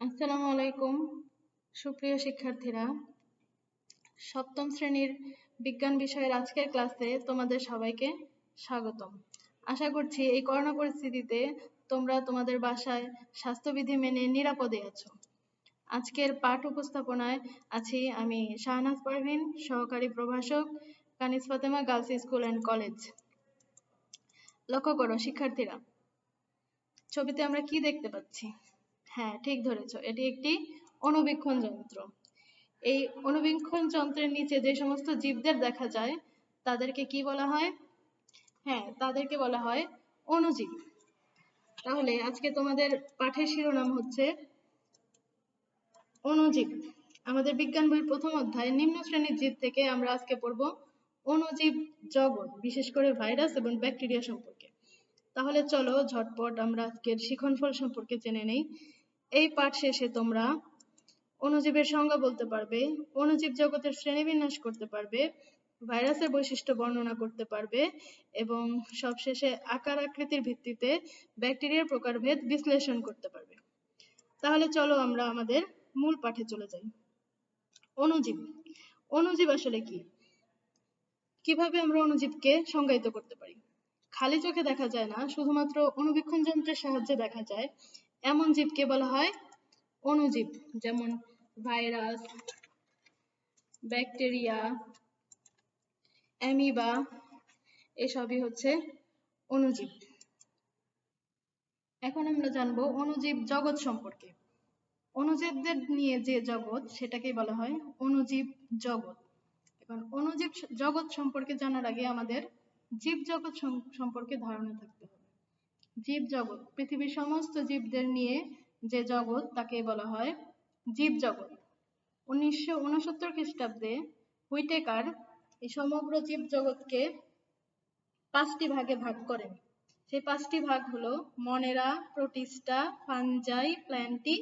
আসসালামু আলাইকুম, সুপ্রিয় শিক্ষার্থীরা। সপ্তম শ্রেণির বিজ্ঞান বিষয়ের আজকের ক্লাসে তোমাদের সবাইকে স্বাগতম। আশা করছি এই করোনা পরিস্থিতিতে তোমরা তোমাদের বাসায় স্বাস্থ্যবিধি মেনে নিরাপদে আছো। আজকের পাঠ উপস্থাপনায় আছি আমি শাহনাজ পারভিন, সহকারী প্রভাষক Kanis Fatema girls school and college. লক্ষ্য করো, শিক্ষার্থীরা, ছবিতে আমরা কি দেখতে পাচ্ছি? হ্যাঁ ঠিক ধরেছ। এটি একটি অণুবীক্ষণ যন্ত্র। এই অণুবীক্ষণ যন্ত্রের নিচে যে সমস্ত জীবদের দেখা যায়, তাদেরকে কি বলা হয়? হ্যাঁ তাদেরকে বলা হয় অণুজীব। তাহলে আজকে তোমাদের পাঠের শিরোনাম হচ্ছে অণুজীব। আমাদের বিজ্ঞান বইয়ের প্রথম অধ্যায়, নিম্ন শ্রেণির জীব থেকে আমরা আজকে পড়ব অণুজীব জগৎ, বিশেষ করে ভাইরাস এবং ব্যাকটেরিয়া সম্পর্কে। তাহলে চলো ঝটপট আমরা আজকের শিখনফল সম্পর্কে জেনে নেই। এই পাঠ শেষে তোমরা অণুজীবের সংজ্ঞা বলতে পারবে, অণুজীব জগতের শ্রেণীবিন্যাস করতে পারবে, ভাইরাসের বৈশিষ্ট্য বর্ণনা করতে পারবে এবং সবশেষে আকার আকৃতির ভিত্তিতে ব্যাকটেরিয়ার প্রকারভেদ বিশ্লেষণ করতে পারবে। তাহলে চলো আমরা আমাদের মূল পাঠে চলে যাই। অণুজীব অণুজীব আসলে কি? কীভাবে আমরা অণুজীবকে সংজ্ঞায়িত করতে পারি? খালি চোখে দেখা যায় না, শুধুমাত্র অণুবীক্ষণ যন্ত্রের সাহায্যে দেখা যায় এমন জীবকে বলা হয় অণুজীব, যেমন ভাইরাস, ব্যাকটেরিয়া, অ্যামিবা, এসবই হচ্ছে অণুজীব। এখন আমরা জানব অণুজীব জগৎ সম্পর্কে। অণুজীবদের নিয়ে যে জগৎ, সেটাকেই বলা হয় অণুজীব জগৎ। এখন অণুজীব জগৎ সম্পর্কে জানার আগে আমাদের জীব জগৎ সম্পর্কে ধারণা থাকতে হবে। জীব জগৎ পৃথিবীর সমস্ত জীবদের নিয়ে যে জগৎ তাকে বলা হয় জীব জগৎ উনিশশো উনসত্তর খ্রিস্টাব্দে হুইটেকার এই সমগ্র জীব জগৎকে পাঁচটি ভাগে ভাগ করেন। সেই পাঁচটি ভাগ হলো মনেরা, প্রোটিস্টা, ফানজাই, প্ল্যান্টি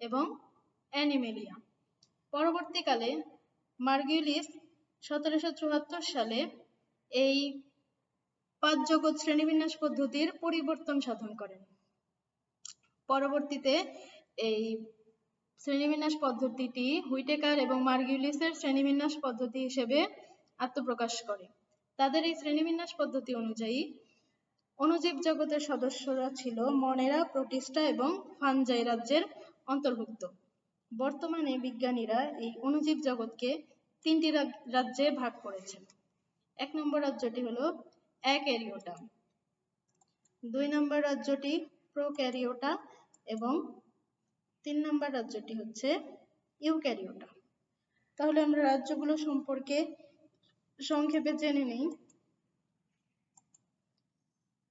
এবং অ্যানিমেলিয়া। পরবর্তীকালে মার্গিউলিস সতেরোশো চুয়াত্তর সালে এই পাঁচ জগৎ শ্রেণীবিন্যাস পদ্ধতির পরিবর্তন সাধন করেন। পরবর্তীতে এই শ্রেণীবিন্যাস পদ্ধতিটি হুইটেকার এবং মার্গিউলিসের শ্রেণীবিন্যাস পদ্ধতি হিসেবে আত্মপ্রকাশ করে। তাদের এই শ্রেণীবিন্যাস পদ্ধতি অনুযায়ী অণুজীব জগতের সদস্যরা ছিল মনেরা প্রতিষ্ঠা এবং ফানজাই রাজ্যের অন্তর্ভুক্ত। বর্তমানে বিজ্ঞানীরা এই অনুজীব জগৎকে তিনটি রাজ্যে ভাগ করেছেন। এক নম্বর রাজ্যটি হলো অ্যাক্যারিওটা দুই নম্বর রাজ্যটি প্রোক্যারিওটা এবং তিন নম্বর রাজ্যটি হচ্ছে ইউক্যারিওটা। তাহলে আমরা রাজ্যগুলো সম্পর্কে সংক্ষেপে জেনে নিই।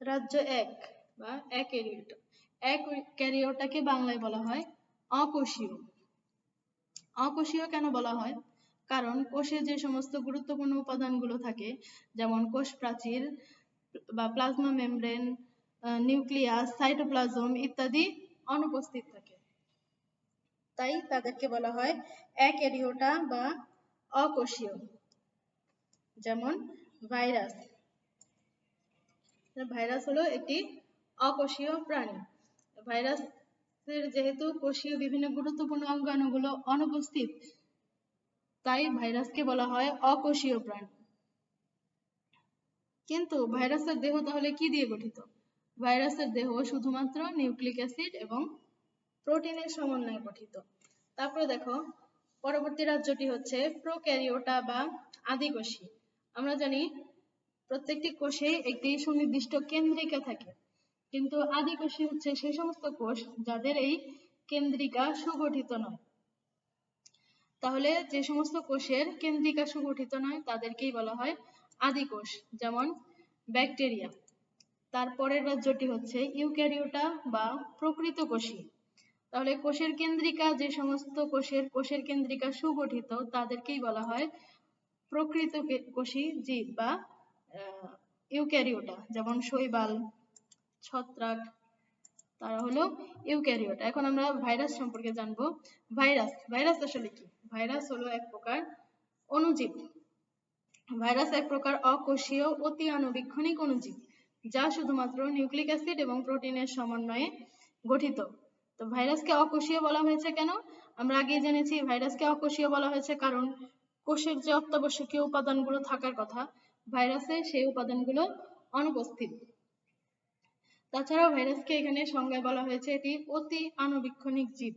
রাজ্য এক বা অ্যাক্যারিওটা অ্যাক্যারিওটাকে বাংলায় বলা হয় অকোষীয় অকোষীয় কেন বলা হয়? কারণ কোষে যে সমস্ত গুরুত্বপূর্ণ উপাদানগুলো থাকে, যেমন কোষ প্রাচীর বা প্লাজমা মেমব্রেন নিউক্লিয়াস, সাইটোপ্লাজম ইত্যাদি অনুপস্থিত থাকে। তাই তাদেরকে বলা হয় অ্যাক্যারিওটা বা অকোষীয়, যেমন ভাইরাস। ভাইরাস হলো একটি অকোষীয় প্রাণী। ভাইরাসের যেহেতু কোষীয় বিভিন্ন গুরুত্বপূর্ণ অঙ্গাণুগুলো অনুপস্থিত তাই ভাইরাসকে বলা হয় অকোষীয় প্রাণী। কিন্তু ভাইরাসের দেহ তাহলে কি দিয়ে গঠিত? ভাইরাসের দেহ শুধুমাত্র নিউক্লিক অ্যাসিড এবং প্রোটিনের সমন্বয়ে গঠিত। তারপরে দেখো, পরবর্তী রাজ্যটি হচ্ছে প্রোক্যারিওটা বা আদিকোষী। আমরা জানি প্রত্যেকটি কোষে একটি সুনির্দিষ্ট কেন্দ্রিকা থাকে। কিন্তু আদিকোষী হচ্ছে সেই সমস্ত কোষ যাদের এই কেন্দ্রিকা সুগঠিত নয়। তাহলে যে সমস্ত কোষের কেন্দ্রিকা সুগঠিত নয়, তাদেরকেই বলা হয় আদিকোষ যেমন ব্যাকটেরিয়া। তারপরের রাজ্যটি হচ্ছে ইউক্যারিওটা বা প্রকৃত কোষী। তাহলে কোষের কেন্দ্রিকা, যে সমস্ত কোষের কোষের কেন্দ্রিকা সুগঠিত, তাদেরকেই বলা হয় প্রকৃত কোষী জীব বা ইউক্যারিওটা, যেমন শৈবাল, ছত্রাক, তারা হলো ইউক্যারিওটা। এখন আমরা ভাইরাস সম্পর্কে জানব। ভাইরাস ভাইরাস আসলে কি? ভাইরাস হলো এক প্রকার অণুজীব। ভাইরাস এক প্রকার অকোষীয়, অতি আণুবীক্ষণিক অণুজীব, যা শুধুমাত্র নিউক্লিক অ্যাসিড এবং প্রোটিনের সমন্বয়ে গঠিত। তো ভাইরাসকে অকোষীয় বলা হয়েছে কেন? আমরা আগেই জেনেছি ভাইরাসকে অকোষীয় বলা হয়েছে কারণ কোষের যে অত্যাবশ্যকীয় উপাদানগুলো থাকার কথা, ভাইরাসে সেই উপাদানগুলো অনুপস্থিত। তাছাড়াও ভাইরাসকে এখানে সংজ্ঞায় বলা হয়েছে এটি অতি আণুবীক্ষণিক জীব।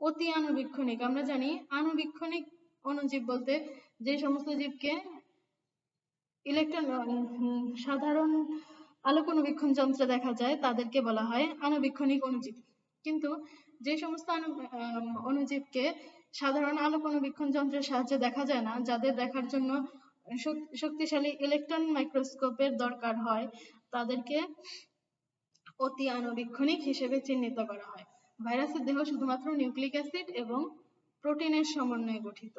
অতি আণুবীক্ষণিক। আমরা জানি আণুবীক্ষণিক অণুজীব বলতে যে সমস্ত জীবকে ইলেকট্রন সাধারণ আলোক অণুবীক্ষণ যন্ত্রে দেখা যায়, তাদেরকে বলা হয় আণুবীক্ষণিক অণুজীব। কিন্তু যে সমস্ত অণুজীবকে সাধারণ আলোক অণুবীক্ষণ যন্ত্রের সাহায্যে দেখা যায় না, যাদের দেখার জন্য শক্তিশালী ইলেকট্রন মাইক্রোস্কোপের দরকার হয়, তাদেরকে অতি আণুবীক্ষণিক হিসেবে চিহ্নিত করা হয়। ভাইরাসের দেহ শুধুমাত্র নিউক্লিক অ্যাসিড এবং প্রোটিনের সমন্বয়ে গঠিত।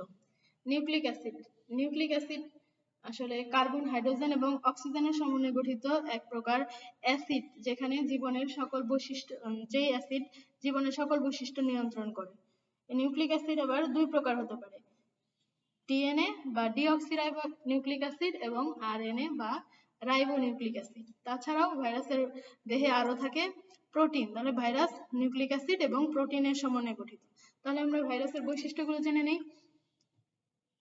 নিউক্লিক অ্যাসিড নিউক্লিক অ্যাসিড আসলে কার্বন, হাইড্রোজেন এবং অক্সিজেনের সমন্বয়ে গঠিত এক প্রকার অ্যাসিড, যেখানে জীবনের সকল বৈশিষ্ট্য যেই অ্যাসিড জীবনের সকল বৈশিষ্ট্য নিয়ন্ত্রণ করে। নিউক্লিক অ্যাসিড আবার দুই প্রকার হতে পারে। ডিএনএ বা ডিঅক্সিরাইবো নিউক্লিক অ্যাসিড এবং আরএনএ বা রাইবো নিউক্লিক অ্যাসিড। তাছাড়াও ভাইরাসের দেহে আরও থাকে প্রোটিন, তাহলে ভাইরাস নিউক্লিক অ্যাসিড এবং প্রোটিনের সমন্বয়ে গঠিত। তাহলে আমরা ভাইরাসের বৈশিষ্ট্যগুলো জেনে নেই।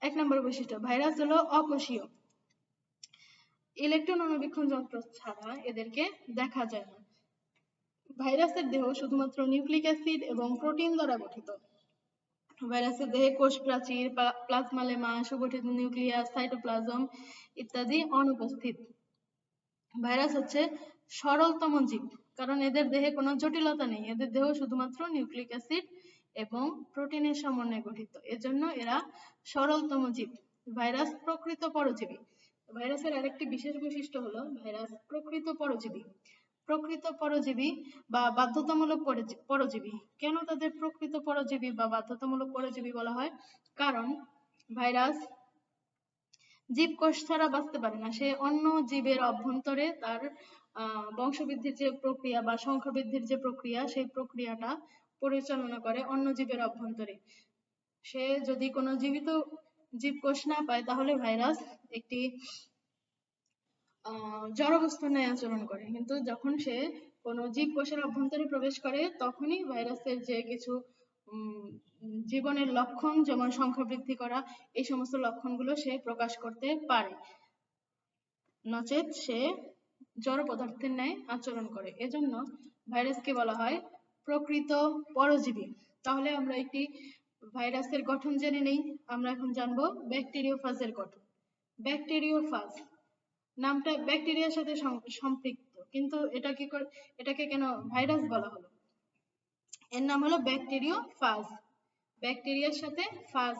এক নম্বর বৈশিষ্ট্য, ভাইরাস হলো অকোষীয়। ইলেকট্রন অণুবীক্ষণ যন্ত্র ছাড়া এদেরকে দেখা যায় না। ভাইরাসের দেহ শুধুমাত্র নিউক্লিক অ্যাসিড এবং প্রোটিন দ্বারা গঠিত। ভাইরাসের দেহে কোষ প্রাচীর প্লাজমা লেমা, সুগঠিত নিউক্লিয়াস, সাইটোপ্লাজম ইত্যাদি অনুপস্থিত। ভাইরাস হচ্ছে সরলতম জীব, কারণ এদের দেহে কোনো জটিলতা নেই। এদের দেহ শুধুমাত্র নিউক্লিক অ্যাসিড এবং প্রোটিনের সমন্বয়ে গঠিত। এজন্য এরা সরলতম জীব, ভাইরাস প্রকৃত পরজীবী। ভাইরাসের আরেকটি বিশেষ বৈশিষ্ট্য হলো ভাইরাস প্রকৃত পরজীবী। প্রকৃত পরজীবী বা বাধ্যতামূলক পরজীবী। কেন তাদের প্রকৃত পরজীবী বা বাধ্যতামূলক পরজীবী বলা হয়? কারণ ভাইরাস জীবকোষ ছাড়া বাঁচতে পারে না। সে অন্য জীবের অভ্যন্তরে তার বংশবৃদ্ধির যে প্রক্রিয়া বা সংখ্যাবৃদ্ধির যে প্রক্রিয়া, সেই প্রক্রিয়াটা পরিচালনা করে অন্য জীবের অভ্যন্তরে। সে যদি কোনো জীবিত জীবকোষ না পায়, তাহলে ভাইরাস একটি জড়বস্তু ন্যায় আচরণ করে। কিন্তু যখন সে কোনো জীবকোষের অভ্যন্তরে প্রবেশ করে, তখনই ভাইরাসের যে কিছু জীবনের লক্ষণ, যেমন সংখ্যা বৃদ্ধি করা, এই সমস্ত লক্ষণগুলো সে প্রকাশ করতে পারে। নচেত সে জড় পদার্থের ন্যায় আচরণ করে। এজন্য ভাইরাসকে বলা হয় প্রকৃত পরজীবী। তাহলে আমরা একটি ভাইরাসের গঠন জেনে নেই। আমরা এখন জানব ব্যাকটেরিওফাজের গঠন। ব্যাকটেরিওফাজ নামটা ব্যাকটেরিয়ার সাথে সম্পৃক্ত। কিন্তু এটা কি এটাকে কেন ভাইরাস বলা হলো? এর নাম হলো ব্যাকটেরিওফাজ। ব্যাকটেরিয়ার সাথে ফাজ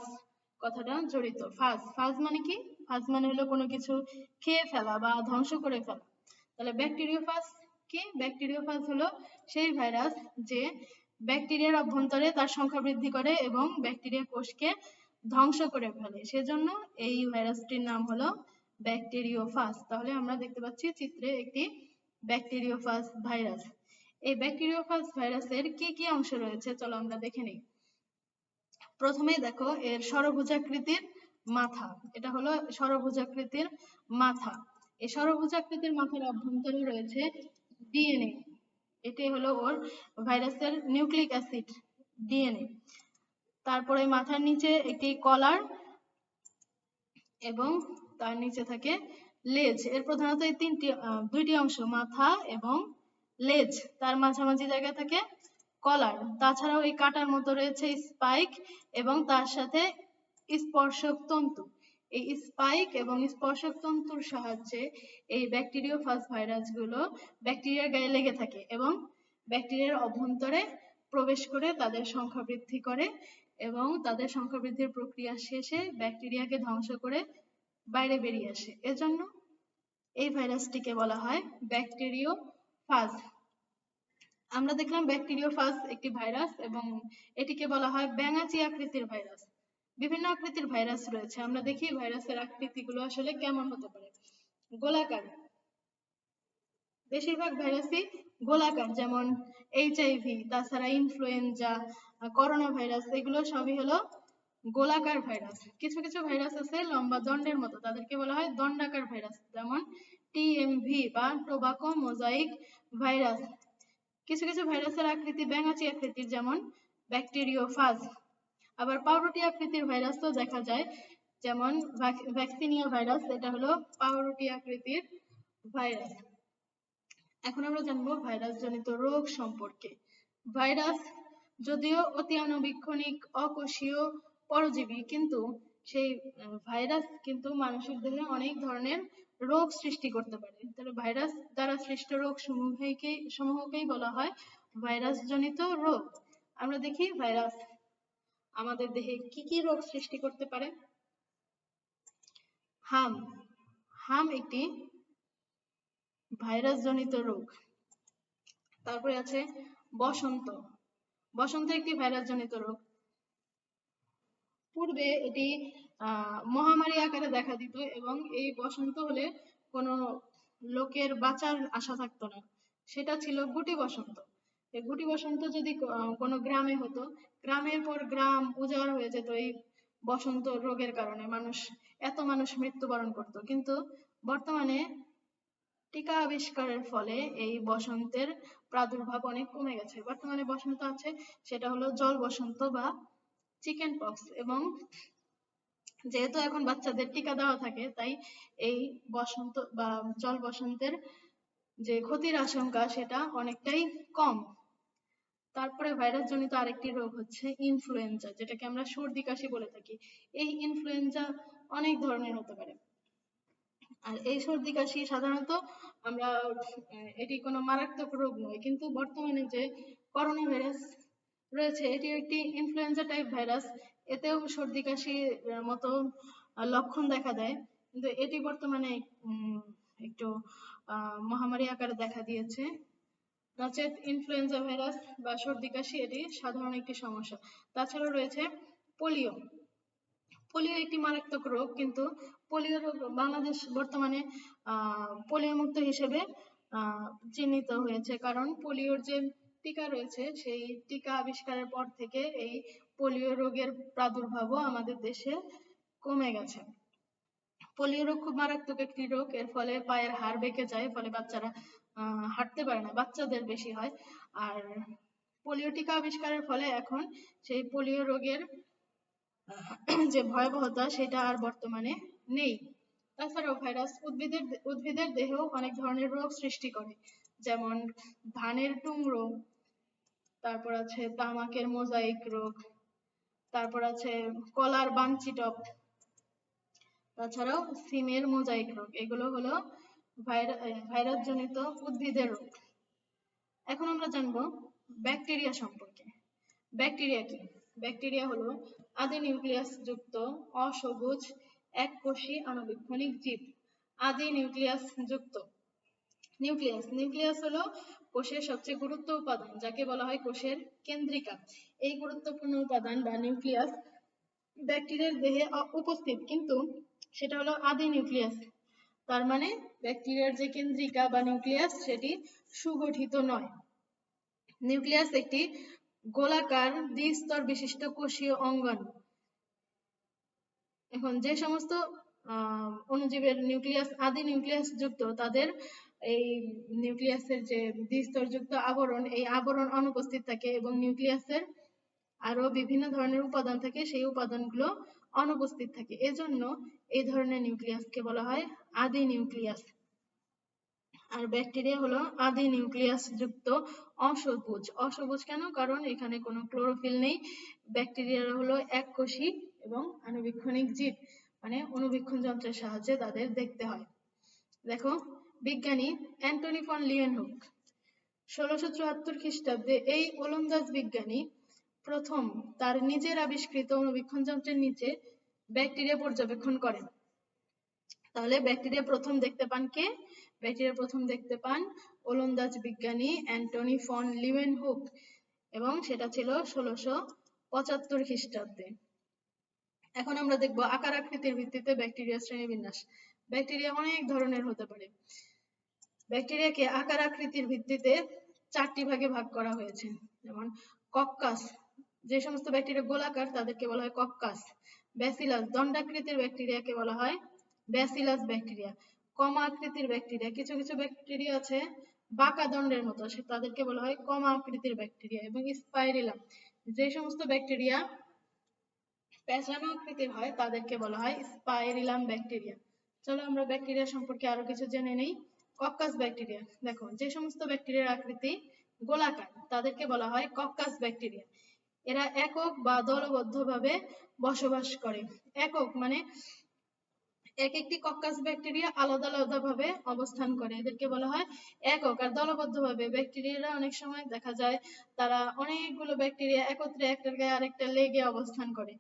কথাটা জড়িত। ফাজ ফাজ মানে কি? ফাজ মানে হলো কোনো কিছু খেয়ে ফেলা বা ধ্বংস করে ফেলা। তাহলে ব্যাকটেরিওফাজ কি? ব্যাকটেরিওফাজ হলো সেই ভাইরাস যে ব্যাকটেরিয়ার অভ্যন্তরে তার সংখ্যা বৃদ্ধি করে এবং ব্যাকটেরিয়া কোষকে ধ্বংস করে ফেলে। সেজন্য এই ভাইরাসটির নাম হলো ব্যাকটেরিওফাজ। তাহলে আমরা দেখতে পাচ্ছি চিত্রে একটি ব্যাকটেরিওফাজ ভাইরাস। এই ব্যাকটেরিওফাজ ভাইরাসের কি কি অংশ রয়েছে? চলো আমরা দেখে নিই। প্রথমেই দেখো এর সরভুজাকৃতির মাথা। এটা হলো সরভুজাকৃতির মাথা। এই সরভুজাকৃতির মাথার অভ্যন্তরে রয়েছে ডিএনএ। এটি হলো ওর ভাইরাসের নিউক্লিক অ্যাসিড, ডিএনএ। তারপরে মাথার নিচে একটি কলার এবং তার নিচে থাকে লেজ। এর প্রধানত এই তিনটি দুইটি অংশ, মাথা এবং লেজ। তার মাঝামাঝি জায়গায় থাকে কলার। তাছাড়াও এই কাটার মতো রয়েছে স্পাইক এবং তার সাথে স্পর্শক তন্তু। এই স্পাইক এবং স্পর্শক তন্তুর সাহায্যে এই ব্যাকটেরিওফাজ ভাইরাসগুলো ব্যাকটেরিয়ার গায়ে লেগে থাকে এবং ব্যাকটেরিয়ার অভ্যন্তরে প্রবেশ করে তাদের সংখ্যা বৃদ্ধি করে এবং তাদের সংখ্যা বৃদ্ধির প্রক্রিয়া শেষে ব্যাকটেরিয়াকে ধ্বংস করে বাইরে বেরিয়ে আসে। এজন্য এই ভাইরাসটিকে বলা হয় ব্যাকটেরিওফাজ। আমরা দেখলাম ব্যাকটেরিওফাজ একটি ভাইরাস এবং এটিকে বলা হয় ব্যাঙাচি আকৃতির ভাইরাস বিভিন্ন আকৃতির ভাইরাস রয়েছে। আমরা দেখি ভাইরাসের আকৃতিগুলো আসলে কেমন হতে পারে। গোলাকার। বেশিরভাগ ভাইরাসই গোলাকার, যেমন এইচআইভি তাছাড়া ইনফ্লুয়েঞ্জা করোনা ভাইরাস এগুলো সবই হলো গোলাকার ভাইরাস কিছু কিছু ভাইরাস আছে লম্বা দণ্ডের মতো। তাদেরকে বলা হয় দণ্ডাকার ভাইরাস যেমন টিএমভি বা টোবাকো মোজাইক ভাইরাস কিছু কিছু ভাইরাসের আকৃতি ব্যাঙাচি আকৃতির, যেমন ব্যাকটেরিওফাজ আবার পাউরুটি আকৃতির ভাইরাসও দেখা যায়, যেমন ভ্যাকসিনিয়া ভাইরাস এটা হলো পাউরুটি আকৃতির ভাইরাস। এখন আমরা জানব ভাইরাস জনিত রোগ সম্পর্কে। ভাইরাস যদিও অতি আণুবীক্ষণিক, অকোষীয়, পরজীবী, কিন্তু সেই ভাইরাস কিন্তু মানুষের দেহে অনেক ধরনের রোগ সৃষ্টি করতে পারে। তাহলে ভাইরাস দ্বারা সৃষ্ট রোগ সমূহকেই সমূহকেই বলা হয় ভাইরাস জনিত রোগ। আমরা দেখি ভাইরাস আমাদের দেহে কি কি রোগ সৃষ্টি করতে পারে? হাম হাম একটি ভাইরাস জনিত রোগ। তারপরে আছে বসন্ত। বসন্ত একটি ভাইরাস জনিত রোগ। পূর্বে এটি মহামারী আকারে দেখা দিত এবং এই বসন্ত হলে কোনো লোকের বাঁচার আশা থাকতো না। সেটা ছিল গুটি বসন্ত। এই গুটি বসন্ত যদি কোনো গ্রামে হতো, গ্রামের পর গ্রাম উজাড় হয়ে যেত এই বসন্ত রোগের কারণে। মানুষ, এত মানুষ মৃত্যুবরণ করত। কিন্তু বর্তমানে টিকা আবিষ্কারের ফলে এই বসন্তের প্রাদুর্ভাব অনেক কমে গেছে। বর্তমানে বসন্ত আছে, সেটা হলো জল বসন্ত বা চিকেন পক্স এবং যেহেতু এখন বাচ্চাদের টিকা দেওয়া থাকে, তাই এই বসন্ত বা জল বসন্তের যে ক্ষতির আশঙ্কা, সেটা অনেকটাই কম। তারপরে ভাইরাস জনিত আরেকটি রোগ হচ্ছে ইনফ্লুয়েঞ্জা যেটাকে আমরা সর্দি, কাশি বলে থাকি। এই ইনফ্লুয়েঞ্জা অনেক ধরনের হতে পারে। আর এই সর্দি, কাশি সাধারণত আমরা, এটি কোনো মারাত্মক রোগ নয়, কিন্তু বর্তমানে যে করোনা ভাইরাস রয়েছে, এটি একটি ইনফ্লুয়েঞ্জা টাইপ ভাইরাস। এতেও সর্দি কাশির মতো লক্ষণ দেখা দেয়। কিন্তু এটি বর্তমানে একটু মহামারী আকারে দেখা দিয়েছে। নচেত ইনফ্লুয়েঞ্জা ভাইরাস বা সর্দি কাশি, এটি সাধারণ একটি সমস্যা। তাছাড়াও রয়েছে পোলিও পোলিও একটি মারাত্মক রোগ, কিন্তু পোলিও রোগ বাংলাদেশ বর্তমানে পোলিও মুক্ত হিসেবে চিহ্নিত হয়েছে। কারণ পোলিওর যে টিকা রয়েছে, সেই টিকা আবিষ্কারের পর থেকে এই পোলিও রোগের প্রাদুর্ভাবও আমাদের দেশে কমে গেছে। পোলিও রোগ খুব মারাত্মক একটি রোগ, এর ফলে পায়ের হাড় বেঁকে যায়, ফলে বাচ্চারা হাঁটতে পারে না, বাচ্চাদের বেশি হয়। আর পোলিও টিকা আবিষ্কারের ফলে এখন সেই পোলিও রোগের যে ভয়াবহতা সেটা আর বর্তমানে নেই। তাছাড়াও ভাইরাস উদ্ভিদের উদ্ভিদের দেহেও অনেক ধরনের রোগ সৃষ্টি করে, যেমন ধানের টুংরো, তারপর আছে তামাকের মোজাইক রোগ তারপর আছে কলার বানচিটক তাছাড়াও সিমের মোজাইক রোগ, এগুলো হলো ভাইরাস জনিত উদ্ভিদের রোগ। এখন আমরা জানব ব্যাকটেরিয়া সম্পর্কে। ব্যাকটেরিয়া কি? ব্যাকটেরিয়া হলো আদি নিউক্লিয়াস যুক্ত অসবুজ এককোষী আণুবীক্ষণিক জীব। আদি নিউক্লিয়াস যুক্ত। নিউক্লিয়াস নিউক্লিয়াস হলো কোষের সবচেয়ে গুরুত্ব উপাদান, যাকে বলা হয় কোষের কেন্দ্রিকা। এই গুরুত্বপূর্ণ উপাদান বা নিউক্লিয়াস ব্যাকটেরিয়ার দেহে উপস্থিত, কিন্তু সেটা হলো আদি নিউক্লিয়াস। তার মানে ব্যাকটেরিয়ার যে কেন্দ্রিকা বা নিউক্লিয়াস, সেটি সুগঠিত নয়। নিউক্লিয়াস একটি গোলাকার দ্বিস্তর বিশিষ্ট কোষীয় অঙ্গন। এখন যে সমস্ত অণুজীবের নিউক্লিয়াস, আদি নিউক্লিয়াস যুক্ত, তাদের এই নিউক্লিয়াসের যে দ্বিস্তরযুক্ত আবরণ, এই আবরণ অনুপস্থিত থাকে এবং নিউক্লিয়াসের আরও বিভিন্ন ধরনের উপাদান থাকে, সেই উপাদানগুলো অনুপস্থিত থাকে। এজন্য এই ধরনের নিউক্লিয়াসকে বলা হয় আদি নিউক্লিয়াস আর ব্যাকটেরিয়া হলো আদি নিউক্লিয়াস যুক্ত অসবুজ। অসবুজ কেন? কারণ এখানে কোনো ক্লোরোফিল নেই। ব্যাকটেরিয়া হলো এককোষী এবং আণুবীক্ষণিক জীব মানে অনুবীক্ষণ যন্ত্রের সাহায্যে তাদের দেখতে হয়। দেখো বিজ্ঞানী অ্যান্টনি ফন লিয়েনহুক। ষোলোশো চুয়াত্তর খ্রিস্টাব্দে এই ওলন্দাজ বিজ্ঞানী প্রথম তার নিজের আবিষ্কৃত অনুবীক্ষণ যন্ত্রের নিচে ব্যাকটেরিয়া পর্যবেক্ষণ করেন। তাহলে ব্যাকটেরিয়া প্রথম দেখতে পান কে? ব্যাকটেরিয়া প্রথম দেখতে পান ওলন্দাজ বিজ্ঞানী অ্যান্টনি ফন লিওয়েনহুক এবং সেটা ছিল ষোলোশো পঁচাত্তর খ্রিস্টাব্দে। এখন আমরা দেখব আকার আকৃতির ভিত্তিতে ব্যাকটেরিয়া শ্রেণীবিন্যাস। ব্যাকটেরিয়া অনেক ধরনের হতে পারে। ব্যাকটেরিয়াকে আকার আকৃতির ভিত্তিতে চারটি ভাগে ভাগ করা হয়েছে। যেমন, কক্কাস, যে সমস্ত ব্যাকটেরিয়া গোলাকার, তাদেরকে বলা হয় কক্কাস। ব্যাসিলাস, দণ্ডাকৃতির ব্যাকটেরিয়াকে বলা হয় ব্যাসিলাস ব্যাকটেরিয়া। কমা আকৃতির ব্যাকটেরিয়া, কিছু কিছু ব্যাকটেরিয়া আছে বাঁকা দণ্ডের মতো, সে তাদেরকে বলা হয় কম আকৃতির ব্যাকটেরিয়া এবং স্পাইরিলাম যে সমস্ত ব্যাকটেরিয়া পেঁচানো আকৃতির হয়, তাদেরকে বলা হয় স্পাইরিলাম ব্যাকটেরিয়া। চলো আমরা ব্যাকটেরিয়া সম্পর্কে আরও কিছু জেনে নেই। Coccus bacteria. দেখো, যে সমস্ত ব্যাকটেরিয়ার আকৃতি গোলাকার, তাদেরকে বলা হয় কক্কাস ব্যাকটেরিয়া। এরা একক বা দলবদ্ধভাবে বসবাস করে। একক মানে এক একটি কক্কাস ব্যাকটেরিয়া আলাদা আলাদা ভাবে অবস্থান করে। এদেরকে বলা হয় একক। আর দলবদ্ধভাবে ব্যাকটেরিয়ারা অনেক সময় দেখা যায় তারা অনেকগুলো ব্যাকটেরিয়া একত্রে একটার গায়ে আরেকটা লেগে অবস্থান করে।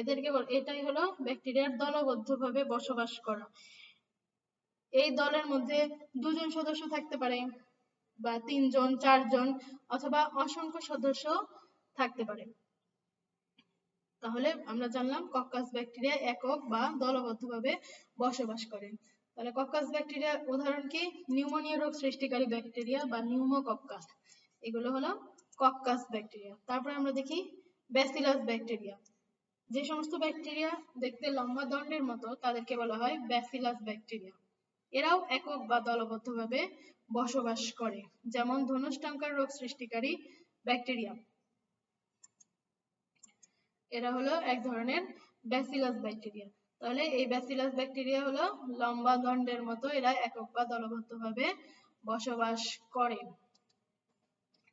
এদেরকে এটাই হলো ব্যাকটেরিয়ার দলবদ্ধভাবে বসবাস করা। এই দলের মধ্যে দুজন সদস্য থাকতে পারে বা তিনজন, চারজন অথবা অসংখ্য সদস্য থাকতে পারে। তাহলে আমরা জানলাম কক্কাস ব্যাকটেরিয়া একক বা দলবদ্ধভাবে বসবাস করে। তাহলে কক্কাস ব্যাকটেরিয়ার উদাহরণ কি? নিউমোনিয়া রোগ সৃষ্টিকারী ব্যাকটেরিয়া বা নিউমোকক্কাস। এগুলো হলো কক্কাস ব্যাকটেরিয়া। তারপরে আমরা দেখি ব্যাসিলাস ব্যাকটেরিয়া। যে সমস্ত ব্যাকটেরিয়া দেখতে লম্বা দণ্ডের মতো, তাদেরকে বলা হয় ব্যাসিলাস ব্যাকটেরিয়া। এরাও একক বা দলবদ্ধভাবে বসবাস করে, যেমন ধনুষ্টঙ্কার রোগ সৃষ্টিকারী ব্যাকটেরিয়া। এরা হলো এক ধরনের ব্যাসিলাস ব্যাকটেরিয়া তাহলে এই ব্যাসিলাস ব্যাকটেরিয়া হলো লম্বা দণ্ডের মতো এরা একক বা দলবদ্ধভাবে বসবাস করে।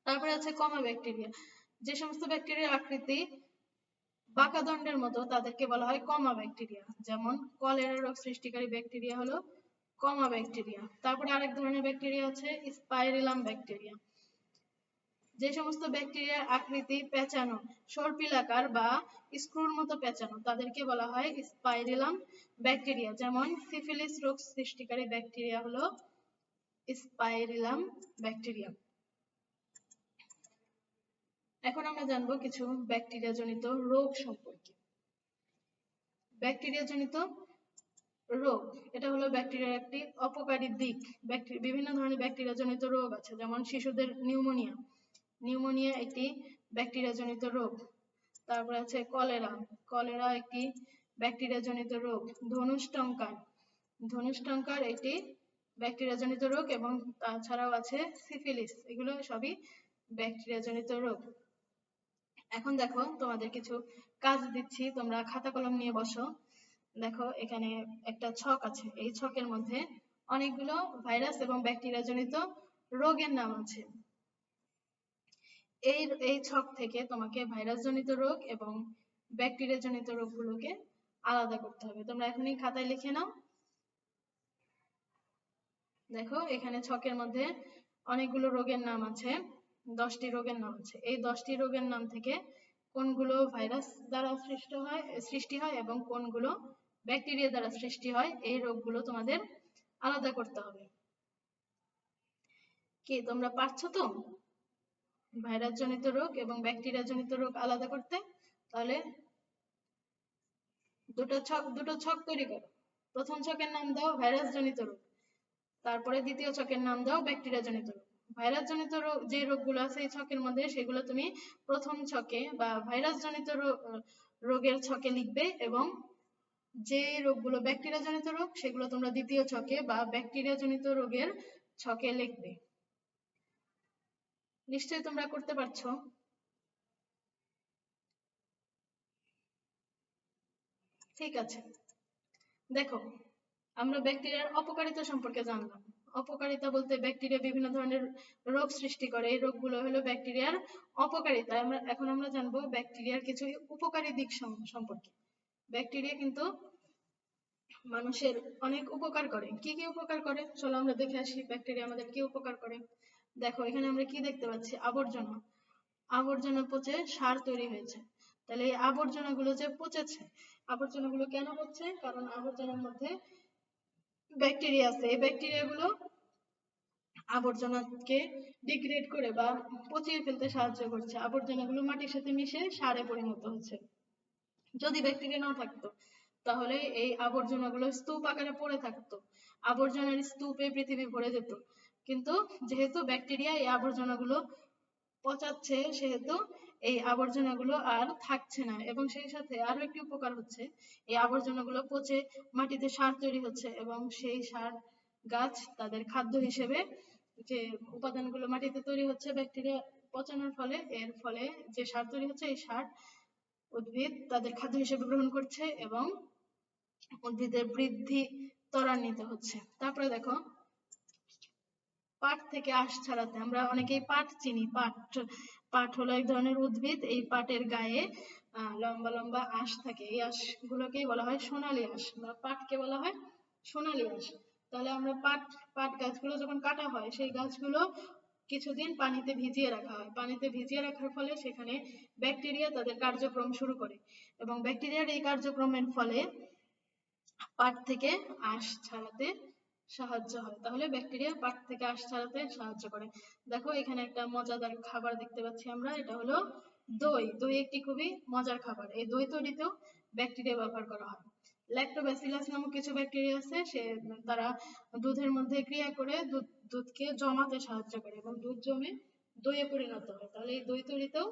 তারপরে আছে কমা ব্যাকটেরিয়া যে সমস্ত ব্যাকটেরিয়ার আকৃতি বাঁকা দণ্ডের মতো তাদেরকে বলা হয় কমা ব্যাকটেরিয়া যেমন কলেরা রোগ সৃষ্টিকারী ব্যাকটেরিয়া হলো কমা ব্যাকটেরিয়া। তারপরে আরেক ধরনের ব্যাকটেরিয়া আছে, স্পাইরিলাম ব্যাকটেরিয়া। যে সমস্ত ব্যাকটেরিয়ার আকৃতি পেঁচানো, সর্পিলাকার বা স্ক্রুর মতো পেঁচানো, তাদেরকে বলা হয় স্পাইরিলাম ব্যাকটেরিয়া। যেমন সিফিলিস রোগ সৃষ্টিকারী ব্যাকটেরিয়া হলো স্পাইরিলাম ব্যাকটেরিয়া। এখন আমরা জানব কিছু ব্যাকটেরিয়া জনিত রোগ সম্পর্কে। ব্যাকটেরিয়া জনিত রোগ। এটা হলো ব্যাকটেরিয়ার একটি অপকারী দিক। ব্যাকটেরিয়া বিভিন্ন ধরনের ব্যাকটেরিয়া জনিত রোগ আছে, যেমন শিশুদের নিউমোনিয়া নিউমোনিয়া একটি ব্যাকটেরিয়া জনিত রোগ। তারপরে আছে কলেরা কলেরা একটি ব্যাকটেরিয়া জনিত রোগ। ধনুষ্টঙ্কার ধনুষ্টঙ্কার একটি ব্যাকটেরিয়া জনিত রোগ এবং তাছাড়াও আছে সিফিলিস এগুলো সবই ব্যাকটেরিয়া জনিত রোগ। এখন দেখো তোমাদের কিছু কাজ দিচ্ছি। তোমরা খাতা কলম নিয়ে বসো। দেখো, এখানে একটা ছক আছে। এই ছকের মধ্যে অনেকগুলো ভাইরাস এবং ব্যাকটেরিয়া জনিত রোগের নাম আছে। এই এই ছক থেকে তোমাকে ভাইরাস জনিত রোগ এবং ব্যাকটেরিয়া জনিত রোগগুলোকে আলাদা করতে হবে। তোমরা এখনই খাতায় লিখে নাও। দেখো, এখানে ছকের মধ্যে অনেকগুলো রোগের নাম আছে, দশটি রোগের নাম আছে। এই দশটি রোগের নাম থেকে কোনগুলো ভাইরাস দ্বারা সৃষ্ট হয়, সৃষ্টি হয় এবং কোনগুলো ব্যাকটেরিয়া দ্বারা সৃষ্টি হয়, এই রোগগুলো তোমাদের আলাদা করতে হবে। কি, তোমরা পারছ তো? ভাইরাস জনিত রোগ এবং ব্যাকটেরিয়া জনিত রোগ আলাদা করতে? তাহলে দুটো ছক দুটো ছক তৈরি করো। প্রথম ছকের নাম দাও ভাইরাস জনিত রোগ, তারপরে দ্বিতীয় ছকের নাম দাও ব্যাকটেরিয়া জনিত রোগ। ভাইরাস জনিত রোগ যে রোগগুলো আছে এই ছকের মধ্যে, সেগুলো তুমি প্রথম ছকে বা ভাইরাস জনিত রোগের ছকে লিখবে এবং যে রোগগুলো ব্যাকটেরিয়া জনিত রোগ, সেগুলো তোমরা দ্বিতীয় ছকে বা ব্যাকটেরিয়া জনিত রোগের ছকে লিখবে। নিশ্চয়ই তোমরা করতে পারছ। ঠিক আছে। দেখো, আমরা ব্যাকটেরিয়ার অপকারিতা সম্পর্কে জানলাম। অপকারিতা বলতে ব্যাকটেরিয়া বিভিন্ন ধরনের রোগ সৃষ্টি করে। এই রোগগুলো হলো ব্যাকটেরিয়ার অপকারিতা। আমরা, এখন আমরা জানব ব্যাকটেরিয়ার কিছু উপকারী দিক সম্পর্কে। ব্যাকটেরিয়া কিন্তু মানুষের অনেক উপকার করে। কি কি উপকার করে? চলো আমরা দেখে আসি ব্যাকটেরিয়া আমাদের কি উপকার করে। দেখো, এখানে আমরা কি দেখতে পাচ্ছি? আবর্জনা। আবর্জনা পচে সার তৈরি হয়েছে। তাহলে এই আবর্জনাগুলো যে পচেছে, আবর্জনাগুলো কেন পচছে কারণ আবর্জনার মধ্যে ব্যাকটেরিয়া আছে। এই ব্যাকটেরিয়াগুলো আবর্জনাকে ডিগ্রেড করে বা পচিয়ে ফেলতে সাহায্য করছে। আবর্জনাগুলো মাটির সাথে মিশে সারে পরিণত হচ্ছে। যদি ব্যাকটেরিয়া না থাকতো তাহলে এই আবর্জনাগুলো স্তূপ আকারে পড়ে থাকতো। আবর্জনার স্তূপে পৃথিবী ভরে যেত। কিন্তু যেহেতু ব্যাকটেরিয়া এই আবর্জনাগুলো পচাচ্ছে, সেহেতু এই আবর্জনাগুলো আর থাকছে না। এবং সেই সাথে আরও একটি উপকার হচ্ছে, এই আবর্জনাগুলো পচে মাটিতে সার তৈরি হচ্ছে এবং সেই সার গাছ তাদের খাদ্য হিসেবে যে উপাদানগুলো মাটিতে তৈরি হচ্ছে ব্যাকটেরিয়া পচানোর ফলে, এর ফলে যে সার তৈরি হচ্ছে, এই সার উদ্ভিদ তাদের খাদ্য হিসেবে গ্রহণ করছে এবং উদ্ভিদের বৃদ্ধি ত্বরান্বিত হচ্ছে। তারপরে দেখো পাট থেকে আঁশ ছাড়াতে আমরা অনেকেই পাট চিনি। পাট পাট হলো এক ধরনের উদ্ভিদ। এই পাটের গায়ে লম্বা লম্বা আঁশ থাকে। এই আঁশগুলোকেই বলা হয় সোনালী আঁশ। বা পাটকে বলা হয় সোনালী আঁশ। তাহলে আমরা পাট পাট গাছগুলো যখন কাটা হয়, সেই গাছগুলো কিছুদিন পানিতে ভিজিয়ে রাখা হয়। পানিতে ভিজিয়ে রাখার ফলে সেখানে ব্যাকটেরিয়া তাদের কার্যক্রম শুরু করে। এবং ব্যাকটেরিয়ার এই কার্যক্রমের ফলে পাট থেকে আঁশ ছাড়াতে সাহায্য হয়। তাহলে ব্যাকটেরিয়া পাট থেকে আঁশ ছাড়াতে সাহায্য করে। দেখো, এখানে একটা মজাদার খাবার দেখতে পাচ্ছি আমরা। এটা হলো দই। দই একটি খুবই মজার খাবার। এই দই তৈরিতেও ব্যাকটেরিয়া ব্যবহার করা হয়। ল্যাক্টোব্যাসিলাস নামক কিছু ব্যাকটেরিয়া আছে, সে, তারা দুধের মধ্যে ক্রিয়া করে দুধ, দুধকে জমাতে সাহায্য করে এবং দুধ জমে দইয়ে পরিণত হয়। তাহলে এই দই তৈরিতেও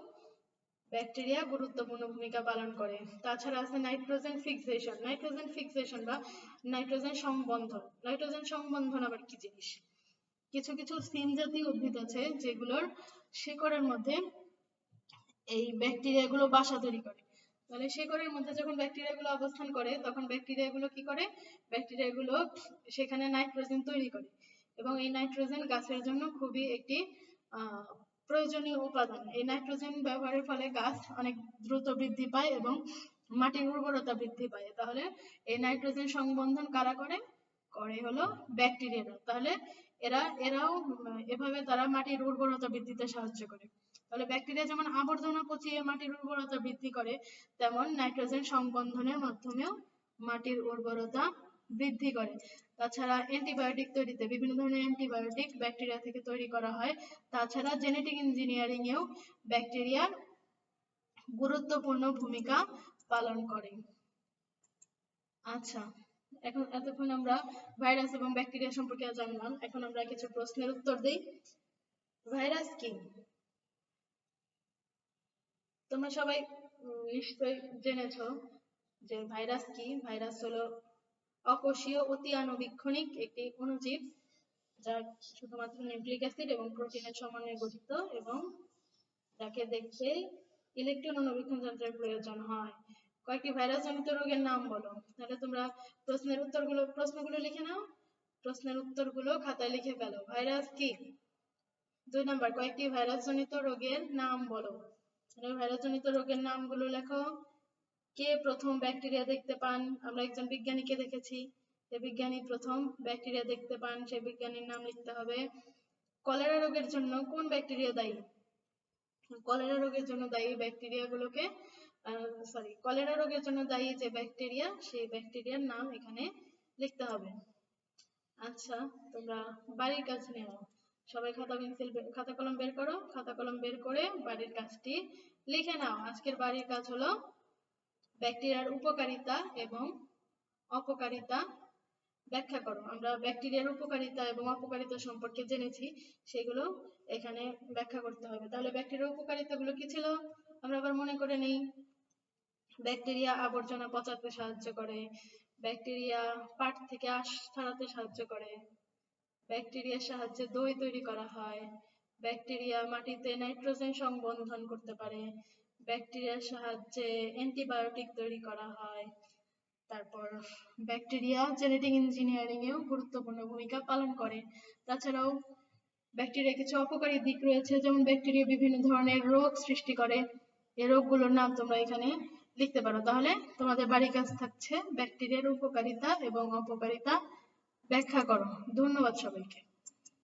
ব্যাকটেরিয়া গুরুত্বপূর্ণ ভূমিকা পালন করে। তাছাড়া আছে নাইট্রোজেন ফিক্সেশন। নাইট্রোজেন ফিক্সেশন বা নাইট্রোজেন সংবন্ধন নাইট্রোজেন সংবন্ধন আবার কি জিনিস? কিছু কিছু সিম জাতীয় উদ্ভিদ আছে যেগুলোর শিকড়ের মধ্যে এই ব্যাকটেরিয়া গুলো বাসা তৈরি করে। তাহলে শিকড়ের মধ্যে যখন ব্যাকটেরিয়া গুলো অবস্থান করে, তখন ব্যাকটেরিয়া গুলো কি করে? ব্যাকটেরিয়া গুলো সেখানে নাইট্রোজেন তৈরি করে। এবং এই নাইট্রোজেন গাছের জন্য খুবই একটি, আহ প্রয়োজনীয় উপাদান। এই নাইট্রোজেন ব্যবহারের ফলে গাছ অনেক দ্রুত বৃদ্ধি পায় এবং মাটির উর্বরতা বৃদ্ধি পায়। তাহলে এই নাইট্রোজেন সংবন্ধন কারা করে? করে হলো ব্যাকটেরিয়ারা তাহলে এরা, এরাও এভাবে তারা মাটির উর্বরতা বৃদ্ধিতে সাহায্য করে। তাহলে ব্যাকটেরিয়া যেমন আবর্জনা পচিয়ে মাটির উর্বরতা বৃদ্ধি করে, তেমন নাইট্রোজেন সংবন্ধনের মাধ্যমেও মাটির উর্বরতা বৃদ্ধি করে। তাছাড়া অ্যান্টিবায়োটিক তৈরিতে বিভিন্ন ধরনের অ্যান্টিবায়োটিক ব্যাকটেরিয়া থেকে তৈরি করা হয়। তাছাড়া জেনেটিক ইঞ্জিনিয়ারিং এও ব্যাকটেরিয়ার গুরুত্বপূর্ণ ভূমিকা পালন করে। আচ্ছা এখন এতক্ষণ আমরা ভাইরাস এবং ব্যাকটেরিয়া সম্পর্কে জানলাম। এখন আমরা কিছু প্রশ্নের উত্তর দিই। ভাইরাস কি? তোমরা সবাই নিশ্চয়ই জেনেছো যে ভাইরাস কি? ভাইরাস হলো অকোষীয় অতি আণুবীক্ষণিক একটি অণুজীব, যা শুধুমাত্র নিউক্লিক অ্যাসিড এবং প্রোটিনের সমন্বয়ে গঠিত এবং যাকে দেখতে ইলেকট্রন অণুবীক্ষণ যন্ত্রের প্রয়োজন হয়। কয়েকটি ভাইরাস জনিত রোগের নাম বলো। তাহলে তোমরা প্রশ্নের উত্তরগুলো, প্রশ্নগুলো লিখে নাও। প্রশ্নের উত্তরগুলো খাতায় লিখে ফেলো। ভাইরাস কি? দুই নাম্বার, কয়েকটি ভাইরাস জনিত রোগের নাম বলো। ভাইরাস জনিত রোগের নামগুলো লেখো। কে প্রথম ব্যাকটেরিয়া দেখতে পান? আমরা একজন বিজ্ঞানীকে দেখেছি। যে বিজ্ঞানী প্রথম ব্যাকটেরিয়া দেখতে পান, সেই বিজ্ঞানীর নাম লিখতে হবে, কলেরা রোগের জন্য কোন ব্যাকটেরিয়া দায়ী? কলেরা রোগের জন্য দায়ী ব্যাকটেরিয়া গুলোকে সরি কলেরা রোগের জন্য দায়ী যে ব্যাকটেরিয়া, সেই ব্যাকটেরিয়ার নাম এখানে লিখতে হবে। আচ্ছা তোমরা বাড়ির কাজ নিয়ে নাও। সবাই খাতা পেন্সিল খাতা কলম বের করো। খাতা কলম বের করে বাড়ির কাজটি লিখে নাও। আজকের বাড়ির কাজ হলো ব্যাকটেরিয়ার উপকারিতা এবং অপকারিতা ব্যাখ্যা করো। আমরা ব্যাকটেরিয়ার উপকারিতা এবং অপকারিতা সম্পর্কে জেনেছি, সেগুলো এখানে ব্যাখ্যা করতে হবে। তাহলে ব্যাকটেরিয়ার উপকারিতাগুলো কি ছিল? আমরা আবার মনে করে নেই। ব্যাকটেরিয়া আবর্জনা পচাতে সাহায্য করে, ব্যাকটেরিয়া পাট থেকে আঁশ ছাড়াতে সাহায্য করে, ব্যাকটেরিয়ার সাহায্যে দই তৈরি করা হয়, ব্যাকটেরিয়া মাটিতে নাইট্রোজেন সংবন্ধন করতে পারে ব্যাকটেরিয়ার সাহায্যে অ্যান্টিবায়োটিক তৈরি করা হয়। তারপর ব্যাকটেরিয়া জেনেটিক ইঞ্জিনিয়ারিং এও গুরুত্বপূর্ণ ভূমিকা পালন করে। তাছাড়াও ব্যাকটেরিয়া কিছু অপকারী দিক রয়েছে, যেমন ব্যাকটেরিয়া বিভিন্ন ধরনের রোগ সৃষ্টি করে। এই রোগগুলোর নাম তোমরা এখানে লিখতে পারো। তাহলে তোমাদের বাড়ির কাজ থাকছে ব্যাকটেরিয়ার উপকারিতা এবং অপকারিতা। ব্যাখ্যা করো। ধন্যবাদ সবাইকে।